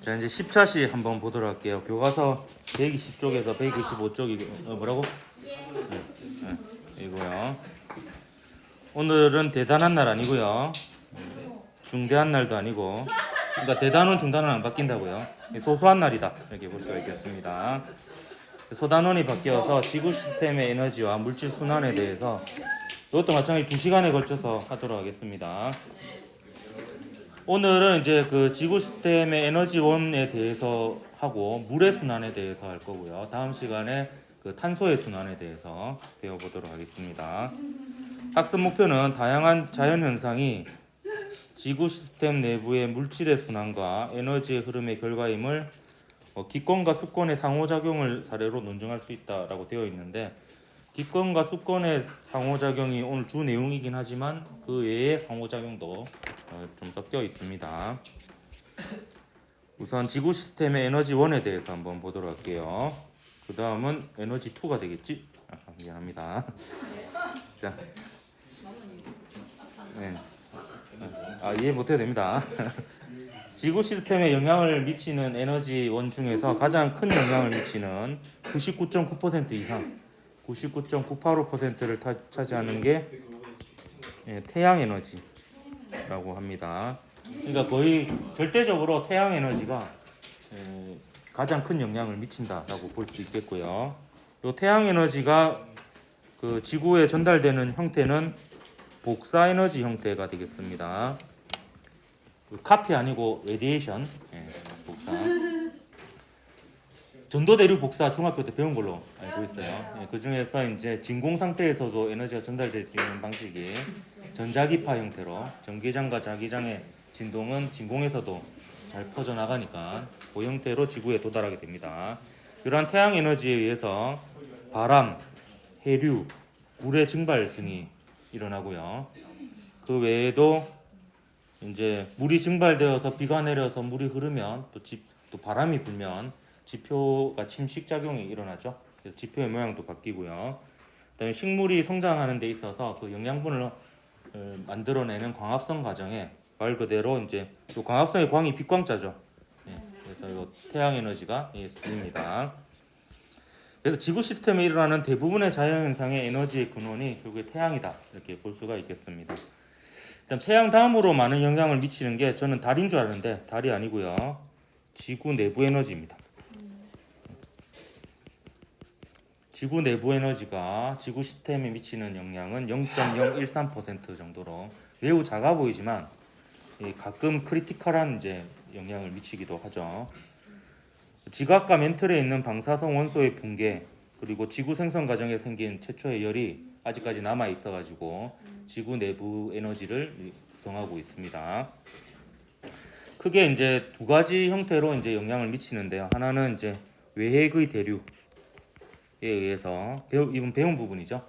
자 이제 10차시 한번 보도록 할게요. 교과서 120쪽에서 125쪽이 어, 뭐라고? 네, 네, 이거요. 오늘은 대단한 날 아니고요. 중대한 날도 아니고. 그러니까 대단원 중단원 안 바뀐다고요. 소소한 날이다 이렇게 볼 수가 있겠습니다. 소단원이 바뀌어서 지구 시스템의 에너지와 물질 순환에 대해서 이것도 마찬가지 2시간에 걸쳐서 하도록 하겠습니다. 오늘은 이제 그 지구 시스템의 에너지원에 대해서 하고 물의 순환에 대해서 할 거고요. 다음 시간에 그 탄소의 순환에 대해서 배워보도록 하겠습니다. 학습 목표는 다양한 자연 현상이 지구 시스템 내부의 물질의 순환과 에너지의 흐름의 결과임을 어, 기권과 수권의 상호작용을 사례로 논증할 수 있다라고 되어 있는데 기권과 수권의 상호작용이 오늘 주 내용이긴 하지만 그 외의 상호작용도 어, 좀 섞여 있습니다. 우선 지구 시스템의 에너지원에 대해서 한번 보도록 할게요. 그 다음은 에너지 2가 되겠지? 아, 미안합니다. 자, 네. 아 이해 못해도 됩니다. 지구 시스템에 영향을 미치는 에너지원 중에서 가장 큰 영향을 미치는 99.9% 이상, 99.985%를 차지하는 게 예, 태양 에너지 라고 합니다. 그러니까 거의 절대적으로 태양 에너지가 예, 가장 큰 영향을 미친다라고 볼 수 있겠고요. 이 태양 에너지가 그 지구에 전달되는 형태는 복사 에너지 형태가 되겠습니다. 그 카피 아니고 레디에이션 예, 복사. 전도 대류 복사 중학교 때 배운 걸로 알고 있어요. 예, 그 중에서 이제 진공 상태에서도 에너지가 전달될 수 있는 방식이 전자기파 형태로 전기장과 자기장의 진동은 진공에서도 잘 퍼져 나가니까 그 형태로 지구에 도달하게 됩니다. 이러한 태양 에너지에 의해서 바람, 해류, 물의 증발 등이 일어나고요. 그 외에도 이제 물이 증발되어서 비가 내려서 물이 흐르면 또, 지, 또 바람이 불면 지표가 침식 작용이 일어나죠. 그래서 지표의 모양도 바뀌고요. 그다음에 식물이 성장하는 데 있어서 그 영양분을 어, 만들어내는 광합성 과정에 말 그대로 이제 또 광합성의 광이 빛광자죠. 예, 그래서 이거 태양 에너지가 예, 쓰입니다. 그래서 지구 시스템에 일어나는 대부분의 자연 현상의 에너지의 근원이 결국에 태양이다 이렇게 볼 수가 있겠습니다. 일단 태양 다음으로 많은 영향을 미치는 게 저는 달인 줄 알았는데 달이 아니고요. 지구 내부 에너지입니다. 지구 내부 에너지가 지구 시스템에 미치는 영향은 0.013% 정도로 매우 작아 보이지만 이 가끔 크리티컬한 이제 영향을 미치기도 하죠. 지각과 멘틀에 있는 방사성 원소의 붕괴 그리고 지구 생성 과정에 생긴 최초의 열이 아직까지 남아 있어 가지고 지구 내부 에너지를 구성하고 있습니다. 크게 이제 두 가지 형태로 이제 영향을 미치는데요. 하나는 이제 외핵의 대류에 의해서 배우, 이번 배운 부분이죠.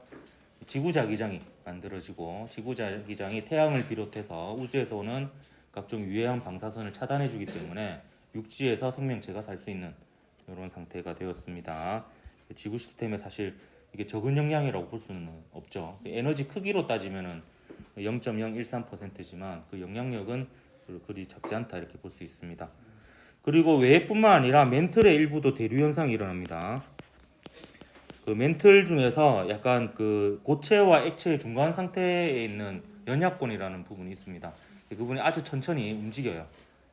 지구 자기장이 만들어지고 지구 자기장이 태양을 비롯해서 우주에서 오는 각종 유해한 방사선을 차단해 주기 때문에 육지에서 생명체가 살 수 있는 이런 상태가 되었습니다. 지구 시스템에 사실 이게 적은 영향이라고 볼 수는 없죠. 에너지 크기로 따지면은 0.013%지만 그 영향력은 그리 작지 않다 이렇게 볼 수 있습니다. 그리고 외뿐만 아니라 멘틀의 일부도 대류 현상이 일어납니다. 그 멘틀 중에서 약간 그 고체와 액체의 중간 상태에 있는 연약권이라는 부분이 있습니다. 그 부분이 아주 천천히 움직여요.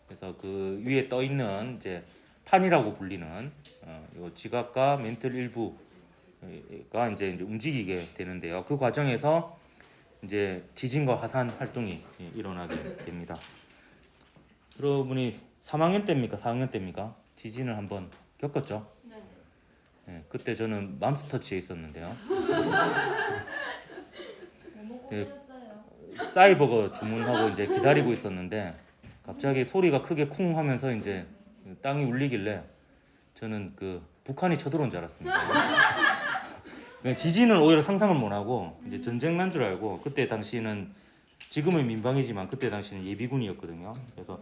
그래서 그 위에 떠 있는 이제 판이라고 불리는 어, 요 지각과 멘틀 일부가 이제, 이제 움직이게 되는데요. 그 과정에서 이제 지진과 화산 활동이 일어나게 됩니다. 여러분이 3학년 때입니까? 4학년 때입니까? 지진을 한번 겪었죠? 네. 네, 그때 저는 맘스터치에 있었는데요. 뭐 네. 사이버거 주문하고 이제 기다리고 있었는데 갑자기 소리가 크게 쿵 하면서 이제 땅이 울리길래 저는 그 북한이 쳐들어온 줄 알았습니다. 그냥 지진은 오히려 상상을 못 하고 이제 전쟁 난 줄 알고 그때 당시는 지금은 민방위지만 그때 당시는 예비군이었거든요. 그래서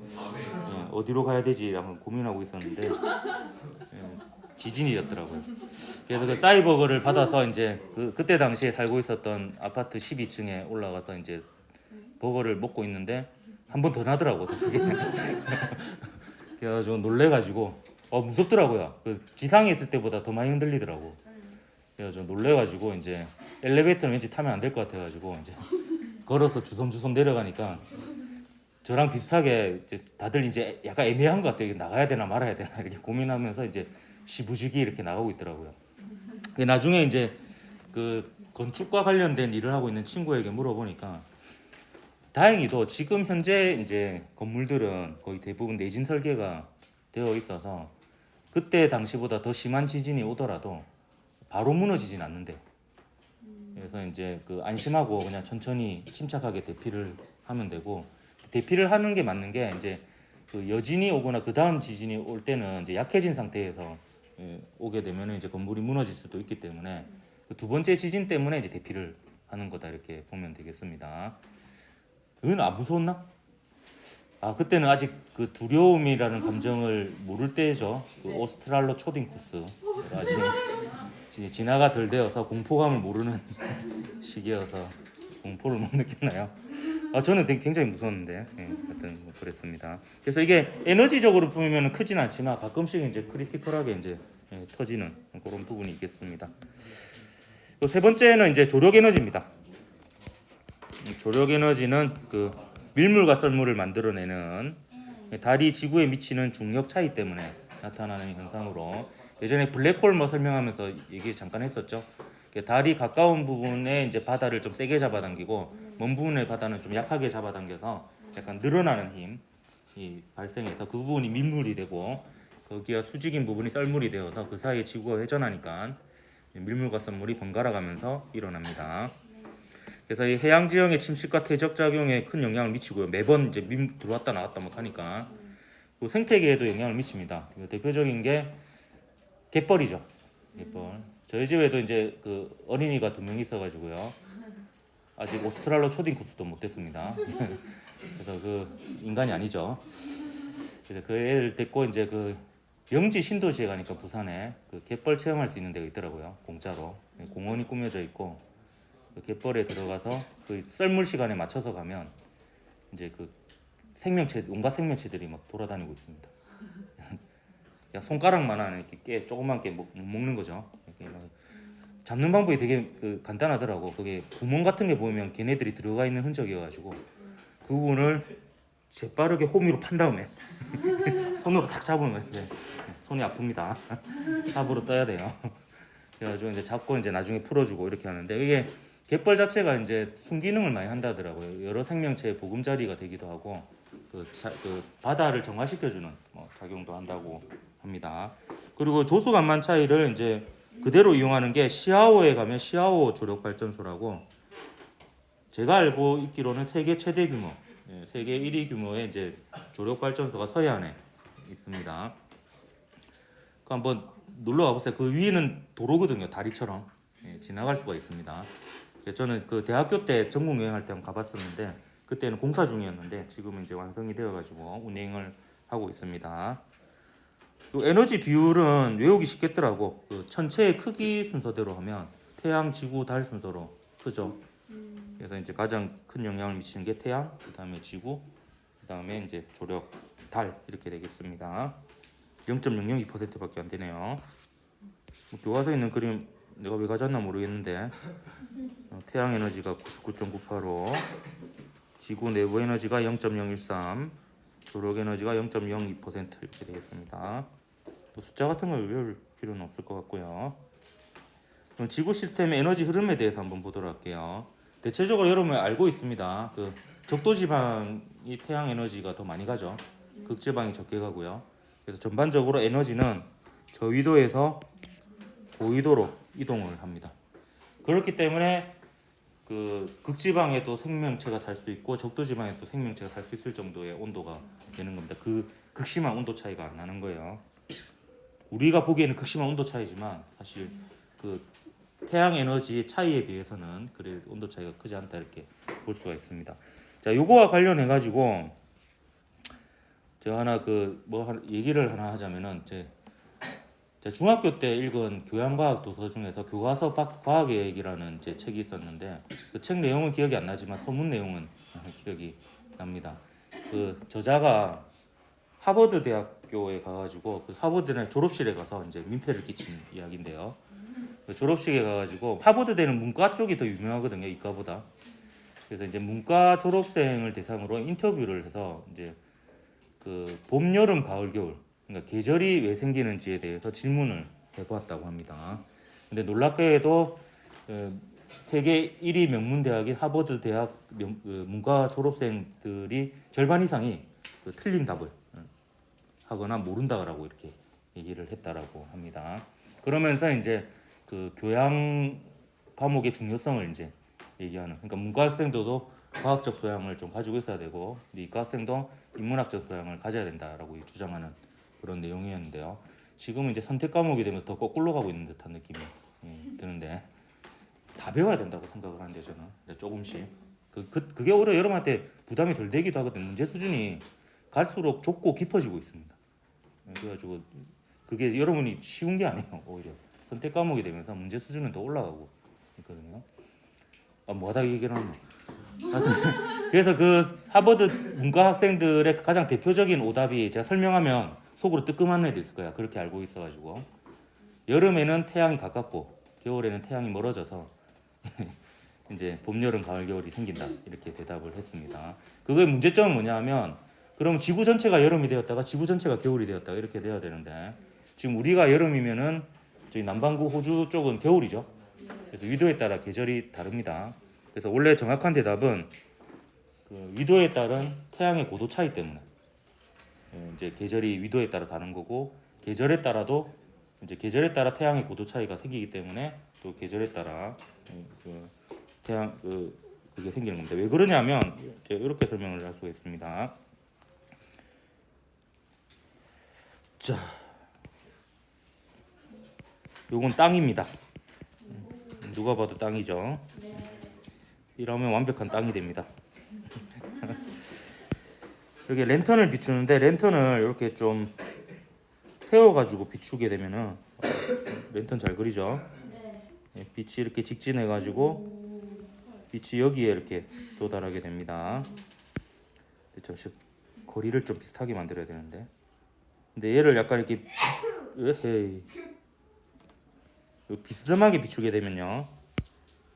예, 어디로 가야 되지 한번 고민하고 있었는데 예, 지진이었더라고요. 그래서 그 사이버거를 받아서 이제 그 그때 당시에 살고 있었던 아파트 12층에 올라가서 이제 버거를 먹고 있는데 한 번 더 나더라고 그게. 그래가지고 놀래가지고 어 무섭더라고요. 그 지상에 있을 때보다 더 많이 흔들리더라고. 그래가지고 놀래가지고 이제 엘리베이터는 왠지 타면 안 될 것 같아가지고 이제 걸어서 주섬주섬 내려가니까 저랑 비슷하게 이제 다들 이제 약간 애매한 것 같아요. 나가야 되나 말아야 되나 이렇게 고민하면서 이제 시부지기 이렇게 나가고 있더라고요. 나중에 이제 그 건축과 관련된 일을 하고 있는 친구에게 물어보니까 다행히도 지금 현재 이제 건물들은 거의 대부분 내진 설계가 되어 있어서 그때 당시보다 더 심한 지진이 오더라도 바로 무너지진 않는데 그래서 이제 그 안심하고 그냥 천천히 침착하게 대피를 하면 되고 대피를 하는 게 맞는 게 이제 그 여진이 오거나 그 다음 지진이 올 때는 이제 약해진 상태에서 예, 오게 되면 이제 건물이 무너질 수도 있기 때문에 그두 번째 지진 때문에 이제 대피를 하는 거다 이렇게 보면 되겠습니다. 그건 안 무서웠나? 아 그때는 아직 그 두려움이라는 감정을 모를 때죠. 그 오스트랄로 초딩쿠스 아직 지- 진화가 덜 되어서 공포감을 모르는 시기여서 공포를 못 느꼈나요? 아 저는 굉장히 무서웠는데 예, 하여튼 뭐 그랬습니다. 그래서 이게 에너지적으로 보면 크진 않지만 가끔씩 이제 크리티컬하게 이제 예, 터지는 그런 부분이 있겠습니다. 또 세 번째는 이제 조력 에너지입니다. 이 조력 에너지는 그 밀물과 썰물을 만들어내는 달이 지구에 미치는 중력 차이 때문에 나타나는 현상으로 예전에 블랙홀 뭐 설명하면서 얘기 잠깐 했었죠. 달이 가까운 부분에 이제 바다를 좀 세게 잡아당기고 먼 부분의 바다는 좀 약하게 잡아당겨서 약간 늘어나는 힘이 발생해서 그 부분이 민물이 되고 거기가 수직인 부분이 썰물이 되어서 그 사이에 지구가 회전하니까 밀물과 썰물이 번갈아 가면서 일어납니다. 그래서 이 해양 지형의 침식과 퇴적 작용에 큰 영향을 미치고요. 매번 이제 민 들어왔다 나왔다 못 하니까 또 생태계에도 영향을 미칩니다. 그 대표적인 게 갯벌이죠. 갯벌. 저희 집에도 이제 그 어린이가 두 명 있어가지고요. 아직 오스트랄로 초딩 코스도 못 됐습니다. 그래서 그 인간이 아니죠. 그래서 그 애를 데리고 이제 그 영지 신도시에 가니까 부산에 그 갯벌 체험할 수 있는 데가 있더라고요. 공짜로 공원이 꾸며져 있고 그 갯벌에 들어가서 그 썰물 시간에 맞춰서 가면 이제 그 생명체 온갖 생명체들이 막 돌아다니고 있습니다. 야 손가락만한 이렇게 깨 조그만 게 먹, 먹는 거죠. 이렇게 막 잡는 방법이 되게 그 간단하더라고. 그게 구멍 같은 게 보이면 걔네들이 들어가 있는 흔적이어가지고 그 부분을 재빠르게 호미로 판 다음에 손으로 탁 잡으면 이제 손이 아픕니다. 삽으로 떠야 돼요. 그래가지고 이제 잡고 이제 나중에 풀어주고 이렇게 하는데 이게 갯벌 자체가 이제 순기능을 많이 한다더라고요. 여러 생명체의 보금자리가 되기도 하고 그, 자, 그 바다를 정화시켜주는 뭐 작용도 한다고 합니다. 그리고 조수간만 차이를 이제 그대로 이용하는 게 시아오에 가면 시아오 조력 발전소라고 제가 알고 있기로는 세계 최대 규모, 예, 세계 1위 규모의 이제 조력 발전소가 서해안에 있습니다. 그 한번 놀러 가보세요. 그 위에는 도로거든요, 다리처럼 예, 지나갈 수가 있습니다. 예, 저는 그 대학교 때 전국 여행할 때 한번 가봤었는데 그때는 공사 중이었는데 지금은 이제 완성이 되어가지고 운행을 하고 있습니다. 또 에너지 비율은 외우기 쉽겠더라고. 그 천체의 크기 순서대로 하면 태양, 지구, 달 순서로 크죠. 그래서 이제 가장 큰 영향을 미치는 게 태양, 그 다음에 지구, 그 다음에 이제 조력, 달 이렇게 되겠습니다. 0.002%밖에 안 되네요. 뭐 교과서에 있는 그림 내가 왜 가져왔나 모르겠는데 어, 태양 에너지가 99.985, 지구 내부 에너지가 0.013, 조력 에너지가 0.02% 이렇게 되겠습니다. 또 숫자 같은 걸 외울 필요는 없을 것 같고요. 그럼 지구 시스템의 에너지 흐름에 대해서 한번 보도록 할게요. 대체적으로 여러분 알고 있습니다. 그 적도 지방이 태양 에너지가 더 많이 가죠. 극지방이 적게 가고요. 그래서 전반적으로 에너지는 저위도에서 고위도로 이동을 합니다. 그렇기 때문에 그 극지방에도 생명체가 살 수 있고 적도 지방에도 생명체가 살 수 있을 정도의 온도가 되는 겁니다. 그 극심한 온도 차이가 안 나는 거예요. 우리가 보기에는 극심한 온도 차이지만 사실 그 태양 에너지의 차이에 비해서는 그래 온도 차이가 크지 않다 이렇게 볼 수가 있습니다. 자, 요거와 관련해 가지고 제가 하나 그 뭐 얘기를 하나 하자면은 제 중학교 때 읽은 교양과학 도서 중에서 교과서 밖 과학의 얘기라는 제 책이 있었는데 그 책 내용은 기억이 안 나지만 소문 내용은 기억이 납니다. 그 저자가 하버드 대학 학교에 가가지고 그 하버드의 졸업실에 가서 이제 민폐를 끼친 이야기인데요. 그 졸업식에 가가지고 하버드 대는 문과 쪽이 더 유명하거든요 이과보다. 그래서 이제 문과 졸업생을 대상으로 인터뷰를 해서 이제 그 봄, 여름, 가을, 겨울 그러니까 계절이 왜 생기는지에 대해서 질문을 해보았다고 합니다. 근데 놀랍게도 어, 세계 1위 명문 대학인 하버드 대학 명- 그 문과 졸업생들이 절반 이상이 그 틀린 답을 어, 하거나 모른다라고 이렇게 얘기를 했다라고 합니다. 그러면서 이제 그 교양 과목의 중요성을 이제 얘기하는 그러니까 문과 학생들도 과학적 소양을 좀 가지고 있어야 되고 이과 학생도 인문학적 소양을 가져야 된다라고 주장하는 그런 내용이었는데요. 지금은 이제 선택 과목이 되면 더 거꾸로 가고 있는 듯한 느낌이 예, 드는데 다 배워야 된다고 생각을 하는데 저는 조금씩 그, 그 그게 오히려 여러분한테 부담이 덜 되기도 하거든요. 문제 수준이 갈수록 좁고 깊어지고 있습니다. 예, 그래가지고 그게 여러분이 쉬운 게 아니에요. 오히려 선택 과목이 되면서 문제 수준은 더 올라가고 있거든요. 아 뭐하다 얘기를 하는 하여튼 그래서 그 하버드 문과 학생들의 가장 대표적인 오답이 제가 설명하면 속으로 뜨끔한 애들 있을 거야. 그렇게 알고 있어가지고 여름에는 태양이 가깝고 겨울에는 태양이 멀어져서 이제 봄, 여름, 가을, 겨울이 생긴다 이렇게 대답을 했습니다. 그거의 문제점은 뭐냐면 그럼 지구 전체가 여름이 되었다가 지구 전체가 겨울이 되었다가 이렇게 돼야 되는데 지금 우리가 여름이면은 저희 남반구 호주 쪽은 겨울이죠. 그래서 위도에 따라 계절이 다릅니다. 그래서 원래 정확한 대답은 그 위도에 따른 태양의 고도 차이 때문에 예, 이제 계절이 위도에 따라 다른 거고 계절에 따라도 이제 계절에 따라 태양의 고도 차이가 생기기 때문에 또 계절에 따라 예, 그 태양 그 그게 생기는 겁니다. 왜 그러냐면 이렇게 설명을 할 수가 있습니다. 자, 요건 땅입니다. 음, 누가 봐도 땅이죠. 이러면 완벽한 땅이 됩니다. 이렇게 랜턴을 비추는데 랜턴을 이렇게 좀 세워가지고 비추게 되면은 어, 랜턴 잘 그리죠. 예, 빛이 이렇게 직진해가지고 빛이 여기에 이렇게 도달하게 됩니다. 잠시 거리를 좀 비슷하게 만들어야 되는데. 근데 얘를 약간 이렇게 에헤이 비스듬하게 비추게 되면요.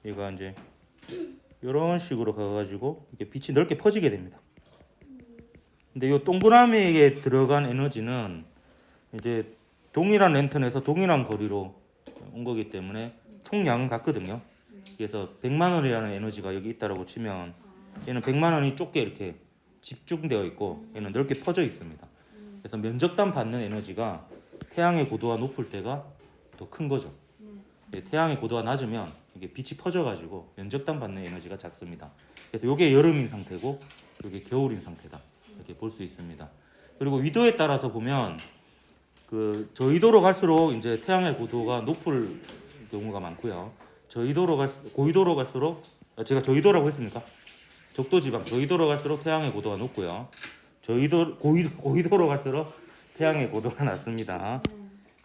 얘가 이제 이런 식으로 가가지고 이렇게 빛이 넓게 퍼지게 됩니다. 근데 이 동그라미에 들어간 에너지는 이제 동일한 랜턴에서 동일한 거리로 온 거기 때문에 총량은 같거든요. 그래서 100만 원이라는 에너지가 여기 있다라고 치면 얘는 100만 원이 좁게 이렇게 집중되어 있고 얘는 넓게 퍼져 있습니다. 그래서 면적단 받는 에너지가 태양의 고도가 높을 때가 더 큰 거죠. 예, 태양의 고도가 낮으면 이게 빛이 퍼져가지고 면적단 받는 에너지가 작습니다. 그래서 이게 여름인 상태고 이게 겨울인 상태다 이렇게 볼 수 있습니다. 그리고 위도에 따라서 보면 그 저위도로 갈수록 이제 태양의 고도가 높을 경우가 많고요. 저위도로 갈 고위도로 갈수록 아, 제가 저위도라고 했습니까? 적도 지방 저위도로 갈수록 태양의 고도가 높고요. 저위도 고위도 고위도로 갈수록 태양의 고도가 낮습니다.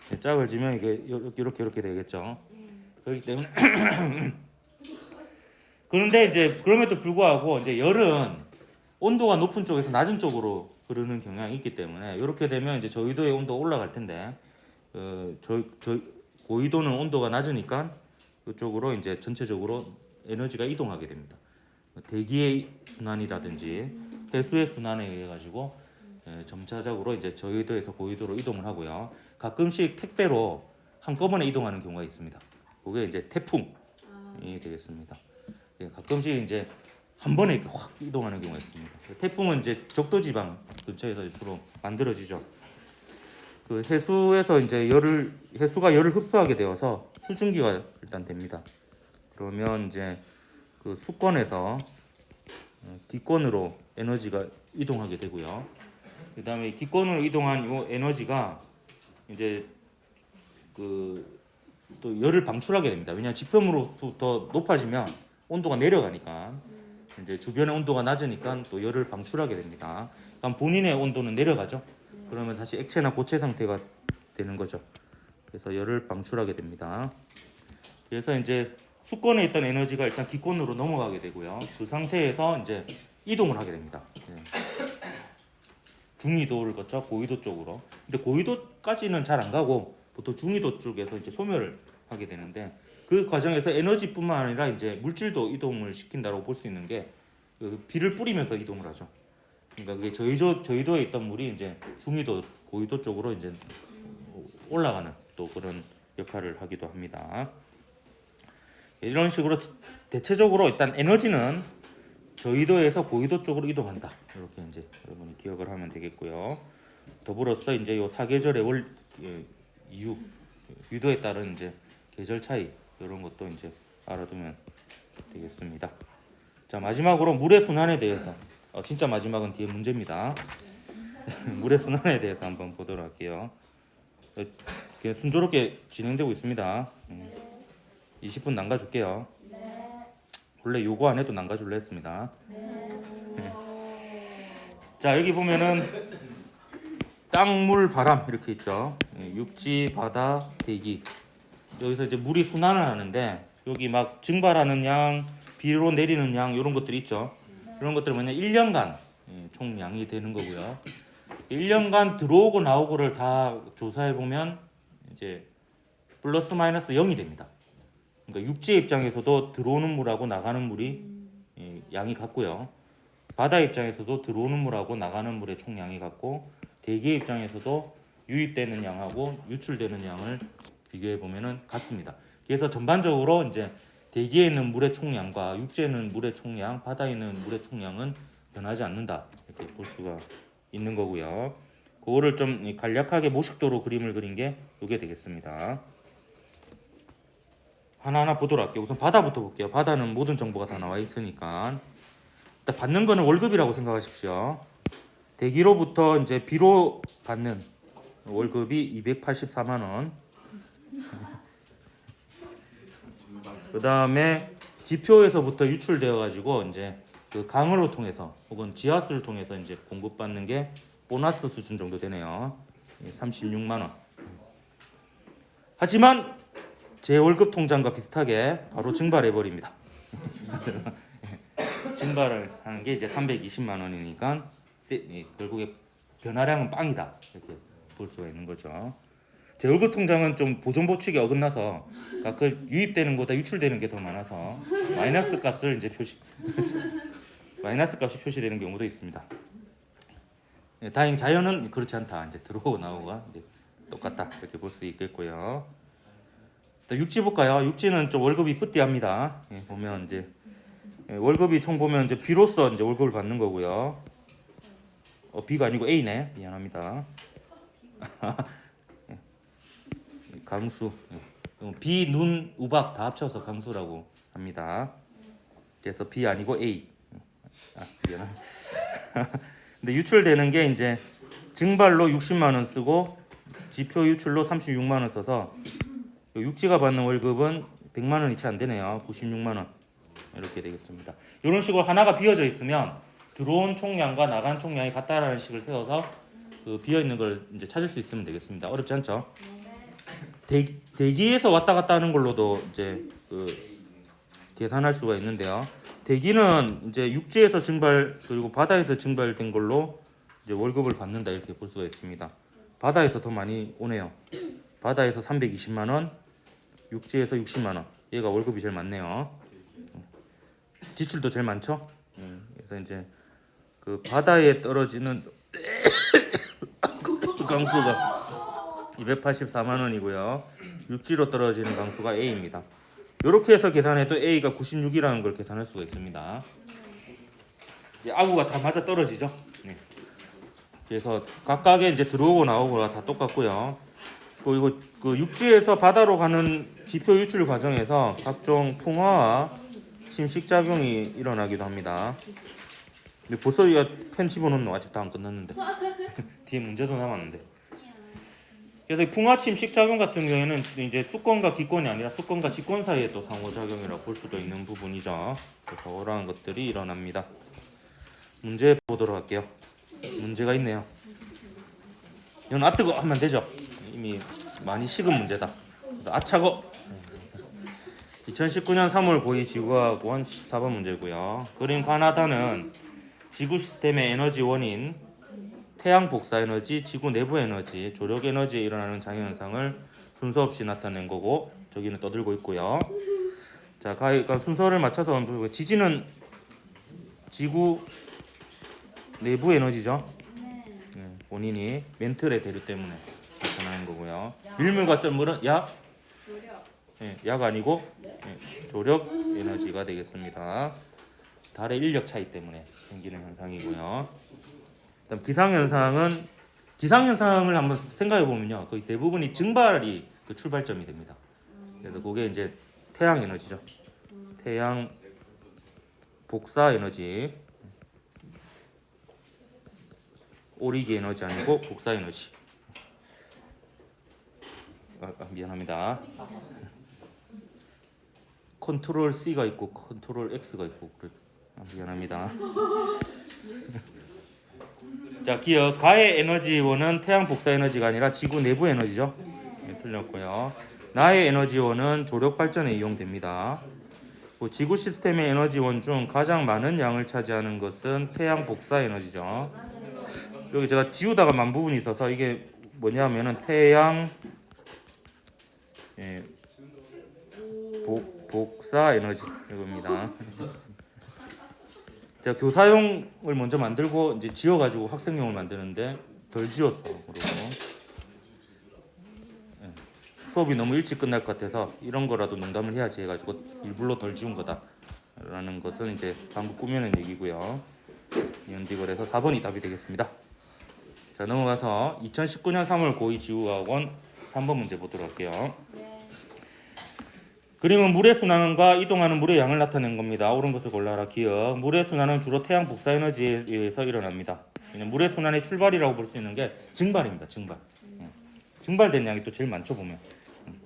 네, 짝을 지면 이게 이렇게 이렇게 되겠죠. 그렇기 때문에 그런데 이제 그럼에도 불구하고 이제 열은 온도가 높은 쪽에서 낮은 쪽으로 흐르는 경향이 있기 때문에 이렇게 되면 이제 저위도의 온도가 올라갈 텐데 어, 저, 저 고위도는 온도가 낮으니까 이쪽으로 이제 전체적으로 에너지가 이동하게 됩니다. 대기의 순환이라든지 해수의 순환에 의해 가지고 예, 점차적으로 이제 저위도에서 고위도로 이동을 하고요. 가끔씩 택배로 한꺼번에 이동하는 경우가 있습니다. 그게 이제 태풍이 되겠습니다. 예, 가끔씩 이제 한 번에 이렇게 확 이동하는 경우가 있습니다. 태풍은 이제 적도 지방 근처에서 주로 만들어지죠. 그 해수에서 이제 열을 해수가 열을 흡수하게 되어서 수증기가 일단 됩니다. 그러면 이제 그 수권에서 어, 기권으로 에너지가 이동하게 되고요. 그 다음에 기권으로 이동한 이 에너지가 이제 그 또 열을 방출하게 됩니다. 왜냐 지표면으로 더 높아지면 온도가 내려가니까 이제 주변의 온도가 낮으니까 또 열을 방출하게 됩니다. 그럼 본인의 온도는 내려가죠. 그러면 다시 액체나 고체 상태가 되는 거죠. 그래서 열을 방출하게 됩니다. 그래서 이제 수권에 있던 에너지가 일단 기권으로 넘어가게 되고요. 그 상태에서 이제 이동을 하게 됩니다. 예. 중위도를 거쳐 고위도 쪽으로 근데 고위도까지는 잘 안 가고 보통 중위도 쪽에서 이제 소멸을 하게 되는데 그 과정에서 에너지뿐만 아니라 이제 물질도 이동을 시킨다고 볼 수 있는 게그 비를 뿌리면서 이동을 하죠. 그러니까 그게 저희도 저희도에 있던 물이 이제 중위도 고위도 쪽으로 이제 올라가는 또 그런 역할을 하기도 합니다. 이런 식으로 대체적으로 일단 에너지는 저희도에서 고위도 쪽으로 이동한다. 이렇게 이제 여러분이 기억을 하면 되겠고요. 더불어서 이제 요 사계절의 월 예, 이유 유도에 따른 이제 계절 차이 이런 것도 이제 알아두면 되겠습니다. 자 마지막으로 물의 순환에 대해서 어, 진짜 마지막은 뒤에 문제입니다. 물의 순환에 대해서 한번 보도록 할게요. 어, 순조롭게 진행되고 있습니다. 음, 20분 남가줄게요. 원래 요거 안 해도 남가줄려 했습니다. 자 여기 보면은 땅, 물, 바람 이렇게 있죠. 예, 육지, 바다, 대기. 여기서 이제 물이 순환을 하는데 여기 막 증발하는 양, 비로 내리는 양 이런 것들이 있죠. 이런 것들은 뭐냐 1년간 예, 총 양이 되는 거고요. 1년간 들어오고 나오고를 다 조사해 보면 이제 플러스 마이너스 0이 됩니다. 그러니까 육지 입장에서도 들어오는 물하고 나가는 물이 예, 양이 같고요. 바다 입장에서도 들어오는 물하고 나가는 물의 총량이 같고 대기 입장에서도 유입되는 양하고 유출되는 양을 비교해 보면은 같습니다. 그래서 전반적으로 이제 대기에 있는 물의 총량과 육지에 있는 물의 총량, 바다에 있는 물의 총량은 변하지 않는다 이렇게 볼 수가 있는 거고요. 그거를 좀 간략하게 모식도로 그림을 그린 게 이게 되겠습니다. 하나하나 보도록 할게요. 우선 바다부터 볼게요. 바다는 모든 정보가 다 나와 있으니까 일단 받는 거는 월급이라고 생각하십시오. 대기로부터 이제 비로 받는 월급이 284만 원. 그 다음에 지표에서부터 유출되어 가지고 이제 그 강으로 통해서 혹은 지하수를 통해서 이제 공급받는 게 보너스 수준 정도 되네요. 36만 원. 하지만 제 월급 통장과 비슷하게 바로 증발해 버립니다. 증발을 하는 게 이제 320만 원이니까 결국에 변화량은 빵이다 이렇게 볼 수가 있는 거죠. 제 월급 통장은 좀 보존 법칙에 어긋나서 그 유입되는 것보다 유출되는 게 더 많아서 마이너스 값을 이제 표시 마이너스 값이 표시되는 경우도 있습니다. 예, 다행히 자연은 그렇지 않다. 이제 들어오고 나오고가 이제 똑같다 이렇게 볼 수 있겠고요. 또 육지 볼까요? 육지는 좀 월급이 뿌띠합니다. 예, 보면 이제 예, 월급이 총 보면 이제 B로서 이제 월급을 받는 거고요. 어, B가 아니고 A네. 미안합니다. 예. 강수. 예. 눈, 우박 다 합쳐서 강수라고 합니다. 그래서 B 아니고 A. 아, 미안하. 근데 유출되는 게 이제 증발로 60만 원 쓰고 지표 유출로 36만 원 써서 요 육지가 받는 월급은 100만 원이 채 안 되네요. 96만 원. 이렇게 되겠습니다. 이런 식으로 하나가 비어져 있으면 들어온 총량과 나간 총량이 같다라는 식을 세워서 그 비어 있는 걸 이제 찾을 수 있으면 되겠습니다. 어렵지 않죠? 대, 대기에서 왔다 갔다 하는 걸로도 이제 그 계산할 수가 있는데요. 대기는 이제 육지에서 증발 그리고 바다에서 증발된 걸로 이제 월급을 받는다 이렇게 볼 수가 있습니다. 바다에서 더 많이 오네요. 바다에서 320만 원, 육지에서 60만 원. 얘가 월급이 제일 많네요. 지출도 제일 많죠. 음, 그래서 이제 그 바다에 떨어지는 강수가 284만 원이고요. 육지로 떨어지는 강수가 A입니다. 이렇게 해서 계산해도 A가 96이라는 걸 계산할 수가 있습니다. 이 아구가 다 맞아 떨어지죠. 네. 그래서 각각의 이제 들어오고 나오고가 다 똑같고요. 그리고 그 육지에서 바다로 가는 지표 유출 과정에서 각종 풍화와 침식 작용이 일어나기도 합니다. 근데 벌써 이거 펜 집어넣는 거 아직도 안 끝났는데 뒤에 문제도 남았는데. 그래서 이 풍화 침 식 작용 같은 경우에는 이제 수권과 기권이 아니라 수권과 직권 사이의 또 상호작용이라고 볼 수도 있는 부분이죠. 그러한 것들이 일어납니다. 문제 보도록 할게요. 문제가 있네요. 이건 아 뜨거 하면 되죠. 이미 많이 식은 문제다. 그래서 아 차고. 2019년 3월 고2 지구과학 원 14번 문제고요. 그림 가나다는 지구 시스템의 에너지 원인 태양 복사 에너지, 지구 내부 에너지, 조력 에너지에 일어나는 장애 현상을 순서 없이 나타낸 거고 저기는 떠들고 있고요. 자, 가 그러니까 순서를 맞춰서 지진은 지구 내부 에너지죠. 네, 본인이 멘틀의 대류 때문에 나타나는 거고요. 밀물과 썰물은 약. 예, 약 아니고 예, 조력 에너지가 되겠습니다. 달의 인력 차이 때문에 생기는 현상이고요. 그다음 기상 현상은 기상 현상을 한번 생각해 보면요, 거의 대부분이 증발이 그 출발점이 됩니다. 그래서 그게 이제 태양 에너지죠. 태양 복사 에너지. 오리기 에너지 아니고 복사 에너지. 아, 아, 미안합니다. 컨트롤 C가 있고 컨트롤 X가 있고 그래. 아, 미안합니다. 자 기억 가의 에너지원은 태양 복사 에너지가 아니라 지구 내부 에너지죠. 네, 틀렸고요. 나의 에너지원은 조력 발전에 이용됩니다. 그 지구 시스템의 에너지원 중 가장 많은 양을 차지하는 것은 태양 복사 에너지죠. 여기 제가 지우다가 만 부분이 있어서 이게 뭐냐면은 태양 예, 복, 복사 에너지 이겁니다. 제가 교사용을 먼저 만들고 이제 지어가지고 학생용을 만드는데 덜 지었어 그리고 예, 수업이 너무 일찍 끝날 것 같아서 이런 거라도 농담을 해야지 해가지고 일부러 덜 지운 거다라는 것은 이제 방금 꾸며낸 얘기고요. 연디걸에서 4번이 답이 되겠습니다. 자 넘어가서 2019년 3월 고2 지구학원 3번 문제 보도록 할게요. 네. 그림은 물의 순환과 이동하는 물의 양을 나타낸 겁니다. 옳은 것을 골라라. 기억. 물의 순환은 주로 태양 복사 에너지에 의해서 일어납니다. 물의 순환의 출발이라고 볼 수 있는 게 증발입니다. 증발. 예. 증발된 양이 또 제일 많죠 보면. 음.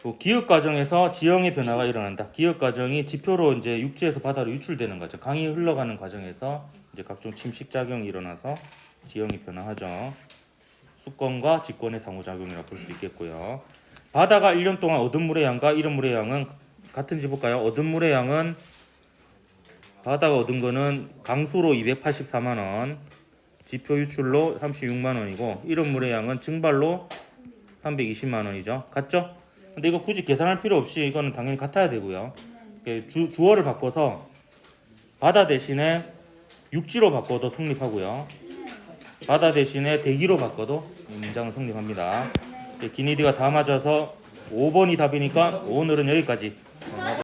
또 기억 과정에서 지형의 변화가 일어난다. 기억 과정이 지표로 이제 육지에서 바다로 유출되는 거죠. 강이 흘러가는 과정에서 이제 각종 침식 작용이 일어나서 지형이 변화하죠. 수권과 직권의 상호작용이라 볼 수 있겠고요. 바다가 1년 동안 얻은 물의 양과 이런 물의 양은 같은 지 볼까요? 얻은 물의 양은 바다가 얻은 거는 강수로 284만 원, 지표 유출로 36만 원이고 이런 물의 양은 증발로 320만 원이죠. 같죠? 근데 이거 굳이 계산할 필요 없이 이거는 당연히 같아야 되고요. 주, 주어를 바꿔서 바다 대신에 육지로 바꿔도 성립하고요. 바다 대신에 대기로 바꿔도 이 문장은 성립합니다. 기니디가 다 맞아서 5번이 답이니까 오늘은 여기까지. 어,